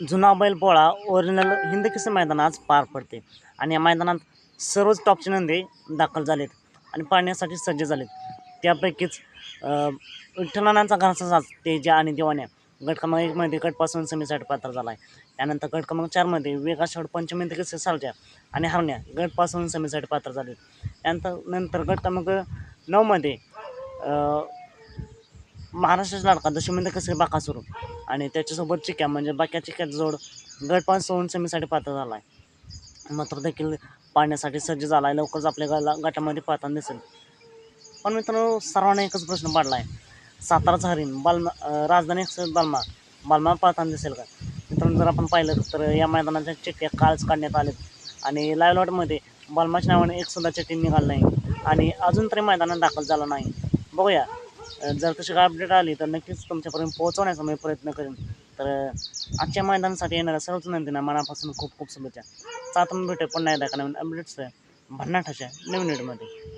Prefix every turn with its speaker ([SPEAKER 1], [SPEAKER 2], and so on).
[SPEAKER 1] जुना बैलपोळा ओरिजिनल हिंद किसन मैदान आज पार पडते. आणि या मैदानात सर्वच टॉपचे नंदे दाखल झालेत आणि पाहण्यासाठी सज्ज झालेत. त्यापैकीच अं, विठ्ठलानांचा घरचा तेजा आणि दिवाण्या गट क्रमांक एकमध्ये गटपासून समीसाठी पात्र झाला आहे त्यानंतर गट क्रमांक चारमध्ये वेगा शेवट पंचमी किसन सालच्या आणि हरण्या गटपासून समीसाठी पात्र झाले त्यानंतर नंतर गट क्रमांक नऊमध्ये महाराष्ट्राचा लाडका दशमिंद कसे बाका सुरू आणि त्याच्यासोबत चिक्या म्हणजे बाक्या चिक्याचा जोड गट पाच सोडून सेमीसाठी पात्र झाला आहे मात्र देखील पाहण्यासाठी सज्ज झाला आहे लवकरच आपल्या गाला गटामध्ये पाहताना दिसेल. पण मित्रांनो सर्वांना एकच प्रश्न पडला आहे साताराचा हरिण बालमा राजधानी एक्सप्रेस बालमा बालमा पाहताना दिसेल का? मित्रांनो जर आपण पाहिलं तर या मैदानाच्या चिठ्ठ्या कालच काढण्यात आलेत. आणि लाईव्ह लॉटमध्ये बालमाच्या नावाने एकसुद्धा चिठ्ठी निघाली नाही. आणि अजून तरी मैदानात दाखल झाला नाही. बघूया. जर तशी काय अपडेट आली तर नक्कीच तुमच्यापर्यंत पोहोचवण्याचा मी प्रयत्न करेन. तर आजच्या मैदानासाठी येणाऱ्या सर्वच नंदींना मनापासून खूप खूप शुभेच्छा. तर आता मी पुन्हा एकदा का नवीन अपडेट्स भन्नाटाच्या नवीन व्हिडिओमध्ये